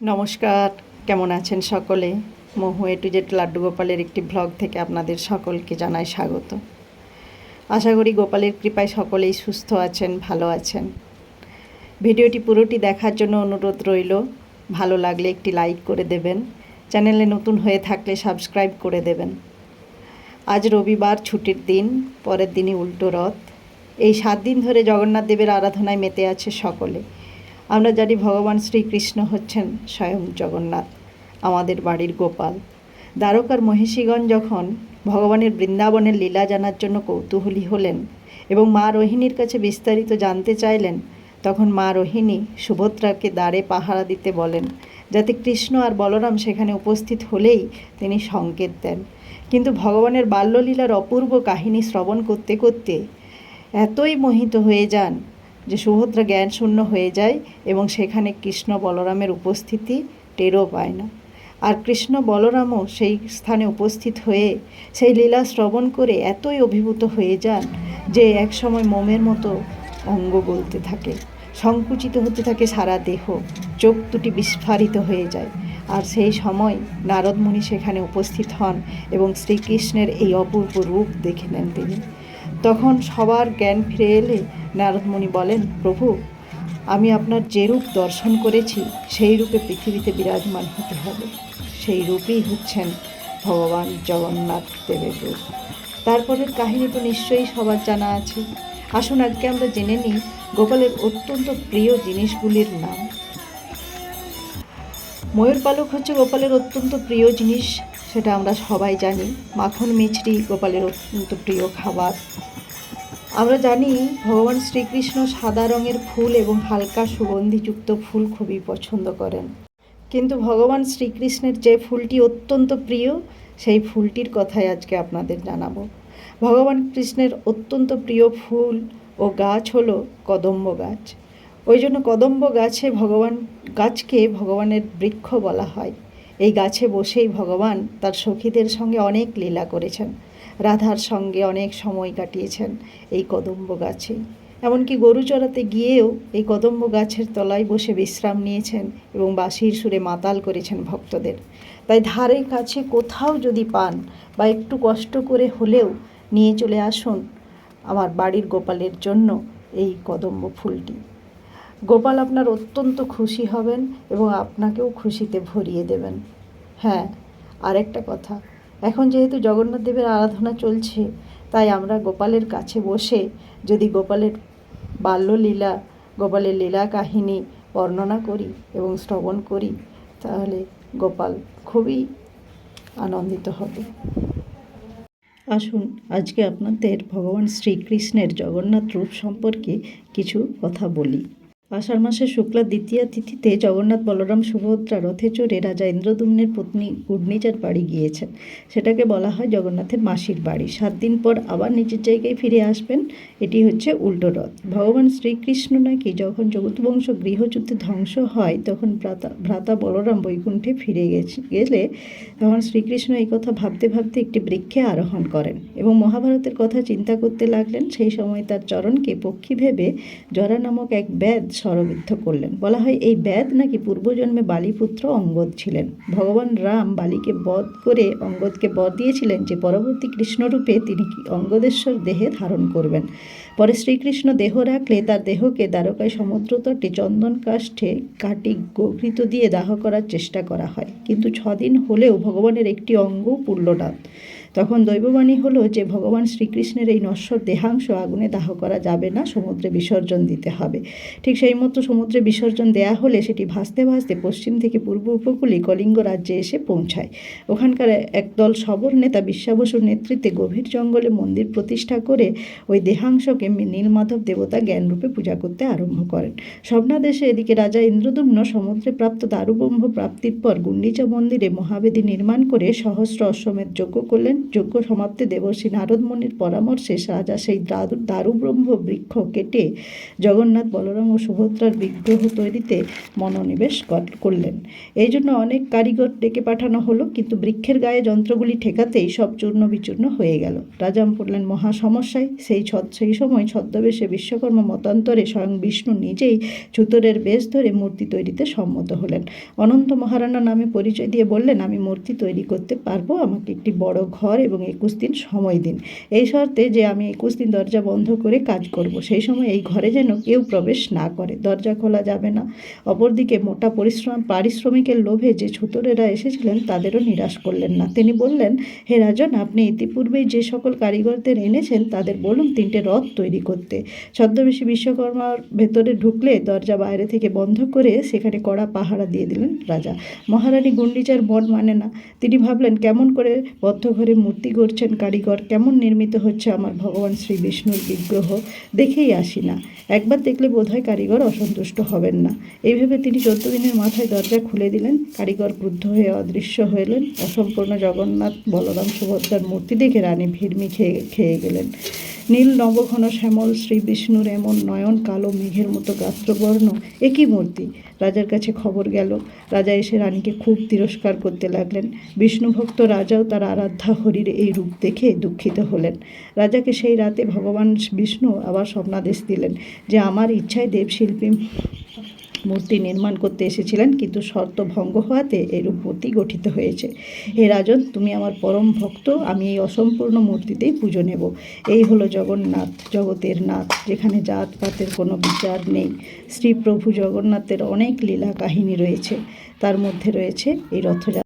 নমস্কার, কেমন আছেন সকলে? Mahu A to Z Laddu গোপালের একটি ব্লগ থেকে আপনাদের সকলকে জানাই স্বাগত। আশা করি গোপালের কৃপায় সকলেই সুস্থ আছেন, ভালো আছেন। ভিডিওটি পুরোটি দেখার জন্য অনুরোধ রইল। ভালো লাগলে একটি লাইক করে দেবেন। চ্যানেলে নতুন হয়ে থাকলে সাবস্ক্রাইব করে দেবেন। আজ রবিবার, ছুটির দিন, পরের দিনই উল্টো রথ। এই সাত দিন ধরে জগন্নাথ দেবের আরাধনায় মেতে আছে সকলে। আমরা জানি ভগবান শ্রীকৃষ্ণ হচ্ছেন স্বয়ং জগন্নাথ, আমাদের বাড়ির গোপাল। দ্বারকার মহিষীগণ যখন ভগবানের বৃন্দাবনের লীলা জানার জন্য কৌতূহলী হলেন এবং মা রোহিণীর কাছে বিস্তারিত জানতে চাইলেন, তখন মা রোহিণী সুভদ্রাকে দ্বারে পাহারা দিতে বলেন, যাতে কৃষ্ণ আর বলরাম সেখানে উপস্থিত হলেই তিনি সংকেত দেন। কিন্তু ভগবানের বাল্যলীলার অপূর্ব কাহিনী শ্রবণ করতে করতে এতই মোহিত হয়ে যান যে সুভদ্রা জ্ঞান শূন্য হয়ে যায় এবং সেখানে কৃষ্ণ বলরামের উপস্থিতি টেরও পায় না। আর কৃষ্ণ বলরামও সেই স্থানে উপস্থিত হয়ে সেই লীলা শ্রবণ করে এতই অভিভূত হয়ে যান যে একসময় মোমের মতো অঙ্গ গলতে থাকে, সংকুচিত হতে থাকে সারা দেহ, চোখ দুটি বিস্ফারিত হয়ে যায়। আর সেই সময় নারদ মুনি সেখানে উপস্থিত হন এবং শ্রীকৃষ্ণের এই অপূর্ব রূপ দেখে নেন তিনি। তখন সবার জ্ঞান ফিরে এলে নারদমণি বলেন, প্রভু, আমি আপনার যে রূপ দর্শন করেছি সেই রূপে পৃথিবীতে বিরাজমান হতে হবে। সেই রূপই হচ্ছেন ভগবান জগন্নাথ দেবের রূপ। তারপরের কাহিনী তো নিশ্চয়ই সবার জানা আছে। আসুন, আজকে আমরা জেনে নিই গোপালের অত্যন্ত প্রিয় জিনিসগুলির নাম। ময়ূর পালক হচ্ছে গোপালের অত্যন্ত প্রিয় জিনিস, সেটা আমরা সবাই জানি। মাখন, মিছরি গোপালের অত্যন্ত প্রিয় খাবার। আমরা জানি ভগবান শ্রীকৃষ্ণ সাদা রঙের ফুল এবং হালকা সুগন্ধিযুক্ত ফুল খুবই পছন্দ করেন। কিন্তু ভগবান শ্রীকৃষ্ণের যে ফুলটি অত্যন্ত প্রিয়, সেই ফুলটির কথাই আজকে আপনাদের জানাব। ভগবান কৃষ্ণের অত্যন্ত প্রিয় ফুল ও গাছ হলো কদম্ব গাছ। ওই জন্য কদম্ব গাছে ভগবান, গাছকে ভগবানের বৃক্ষ বলা হয়। এই গাছে বসেই ভগবান তার সখীদের সঙ্গে অনেক লীলা করেছেন। রাধার সঙ্গে অনেক সময় কাটিয়েছেন এই কদম্ব গাছে। এমনকি গরু চড়াতে গিয়েও এই কদম্ব গাছের তলায় বসে বিশ্রাম নিয়েছেন এবং বাঁশির সুরে মাতাল করেছেন ভক্তদের। তাই ধারে কাছে কোথাও যদি পান বা একটু কষ্ট করে হলেও নিয়ে চলে আসুন আমার বাড়ির গোপালের জন্য এই কদম্ব ফুলটি। গোপাল আপনার অত্যন্ত খুশি হবেন এবং আপনাকেও খুশিতে ভরিয়ে দেবেন। হ্যাঁ আরেকটা কথা। এখন যেহেতু জগন্নাথ দেবের আরাধনা চলছে, তাই আমরা গোপালের কাছে বসে যদি গোপালের বাল্যলীলা, গোপালের লীলা কাহিনী বর্ণনা করি এবং শ্রবণ করি, তাহলে গোপাল খুবই আনন্দিত হবে। আসুন, আজকে আপনাদের ভগবান শ্রীকৃষ্ণের জগন্নাথ রূপ সম্পর্কে কিছু কথা বলি। আষাঢ় মাসের শুক্লা দ্বিতীয়া তিথিতে জগন্নাথ বলরাম সুভদ্রা রথে চড়ে রাজা ইন্দ্রদুম্নের পত্নী গুর্নিজার বাড়ি গিয়েছেন। সেটাকে বলা হয় জগন্নাথের মাসির বাড়ি। সাত দিন পর আবার নিজের জায়গায় ফিরে আসবেন। এটি হচ্ছে উল্টো রথ। ভগবান শ্রীকৃষ্ণ নাকি যখন জগৎবংশ গৃহযুদ্ধে ধ্বংস হয়, তখন ভ্রাতা ভ্রাতা বলরাম বৈকুণ্ঠে ফিরে গেছে, গেলে তখন শ্রীকৃষ্ণ এই কথা ভাবতে ভাবতে একটি বৃক্ষে আরোহণ করেন এবং মহাভারতের কথা চিন্তা করতে লাগলেন। সেই সময় তার চরণকে পক্ষী ভেবে জরা নামক এক ব্যাদ স্বরবিদ্ধ করলেন। বলা হয়, এই ব্যাদ নাকি পূর্বজন্মে বালিপুত্র অঙ্গদ ছিলেন? ভগবান রাম বালিকে বধ করে অঙ্গদকে বর দিয়েছিলেন যে পরবর্তী কৃষ্ণরূপে তিনি অঙ্গদেশ্বর দেহে ধারণ করবেন? পরে শ্রীকৃষ্ণ দেহ রাখলে তার দেহকে দ্বারকায় সমুদ্র তটে চন্দন কাষ্ঠে কাটি গঘৃত দিয়ে দাহ করার চেষ্টা করা হয়। কিন্তু ছদিন হলেও ভগবানের একটি অঙ্গ পুরল না। তখন দৈববাণী হলো যে, ভগবান শ্রীকৃষ্ণের এই নশ্বর দেহাংশ আগুনে দাহ করা যাবে না, সমুদ্রে বিসর্জন দিতে হবে। ঠিক সেই মতো সমুদ্রে বিসর্জন দেয়া হলে সেটি ভাসতে ভাসতে পশ্চিম থেকে পূর্ব উপকূলে কলিঙ্গ রাজ্যে এসে পৌঁছায়। ওখানকার একদল সবর নেতা বিশ্বাবসুর নেতৃত্বে গভীর জঙ্গলে মন্দির প্রতিষ্ঠা করে ওই দেহাংশকে নীলমাধব দেবতা জ্ঞানরূপে পূজা করতে আরম্ভ করেন। স্বপ্নাদেশে এদিকে রাজা ইন্দ্রদুম্ন সমুদ্রে প্রাপ্ত দারুবম্ভ প্রাপ্তির পর গুন্ডিচা মন্দিরে মহাবেদী নির্মাণ করে সহস্র অশ্বমেধ যজ্ঞ করলেন। যজ্ঞ সমাপ্তি দেবশ্রী নারদ মুনির পরামর্শে রাজা সেই দারু, দারুব্রহ্ম বৃক্ষ কেটে জগন্নাথ বলরাম ও সুভদ্রার বিগ্রহ তৈরিতে মনোনিবেশ করলেন। এই জন্য অনেক কারিগর ডেকে পাঠানো হলো, কিন্তু বৃক্ষের গায়ে যন্ত্রগুলি ঠেকাতেই সব চূর্ণ বিচূর্ণ হয়ে গেল। রাজাম পড়লেন, মহা সমস্যায়? সেই সেই সময় ছদ্মবেশে বিশ্বকর্মা মতান্তরে স্বয়ং বিষ্ণু নিজেই চুতরের বেশ ধরে মূর্তি তৈরিতে সম্মত হলেন। অনন্ত মহারানা নামে পরিচয় দিয়ে বললেন, আমি মূর্তি তৈরি করতে পারব? আমাকে একটি বড় ঘর এবং একুশ দিন সময় দিন। এই শর্তে যে আমি একুশ দিন দরজা বন্ধ করে কাজ করব, সেই সময় এই ঘরে যেন কেউ প্রবেশ না করে। দরজা খোলা যাবে না। অপরদিকে মোটা পরিশ্রম পারিশ্রমিকের লোভে যে ছুতরেরা এসেছিলেন, তাদেরও নিরাশ করলেন না। তিনি বললেন, হে রাজন, আপনি ইতিপূর্বেই যে সকল কারিগরদের এনেছেন, তাদের বলুন তিনটে রথ তৈরি করতে। ছদ্মবেশী বিশ্বকর্মার ভেতরে ঢুকলে দরজা বাইরে থেকে বন্ধ করে সেখানে কড়া পাহারা দিয়ে দিলেন রাজা। মহারানী গুন্ডিচার মন মানে না। তিনি ভাবলেন, কেমন করে বদ্ধ ঘরে মূর্তি গড়ছেন কারিগর। কেমন নির্মিত হচ্ছে আমার ভগবান শ্রী বিষ্ণুর বিগ্রহ? দেখেই আসি না। একবার দেখলে বোধহয় কারিগর অসন্তুষ্ট হবেন না। এইভাবে তিনি চোদ্দ দিনের মাথায় দরজা খুলে দিলেন। কারিগর ক্রুদ্ধ হয়ে অদৃশ্য হলেন অসম্পূর্ণ জগন্নাথ বলরাম সুভদ্রার মূর্তি দেখে রানী ভিড়মি খেয়ে খেয়ে গেলেন। নীল নবঘন শ্যামল, শ্রী বিষ্ণুর এমন নয়ন, কালো মেঘের মতো গাত্রবর্ণ, একই মূর্তি। রাজার কাছে খবর গেল, রাজা এসে রানীকে খুব তিরস্কার করতে লাগলেন। বিষ্ণুভক্ত রাজাও তার আরাধ্যা হরির এই রূপ দেখে দুঃখিত হলেন। রাজাকে সেই রাতে ভগবান বিষ্ণু আবার স্বপ্নাদেশ দিলেন যে, আমার ইচ্ছায় দেবশিল্পী মূর্তি নির্মাণ করতে এসেছিলেন, কিন্তু শর্ত ভঙ্গ হওয়াতে এরূপ মূর্তি গঠিত হয়েছে। হে রাজন, তুমি আমার পরম ভক্ত, আমি এই অসম্পূর্ণ মূর্তিতেই পুজো নেব। এই হলো জগন্নাথ, জগতের নাথ, যেখানে জাত পাতের কোনো বিচার নেই। শ্রীপ্রভু জগন্নাথের অনেক লীলা কাহিনী রয়েছে। তার মধ্যে রয়েছে এই রথযাত্রা।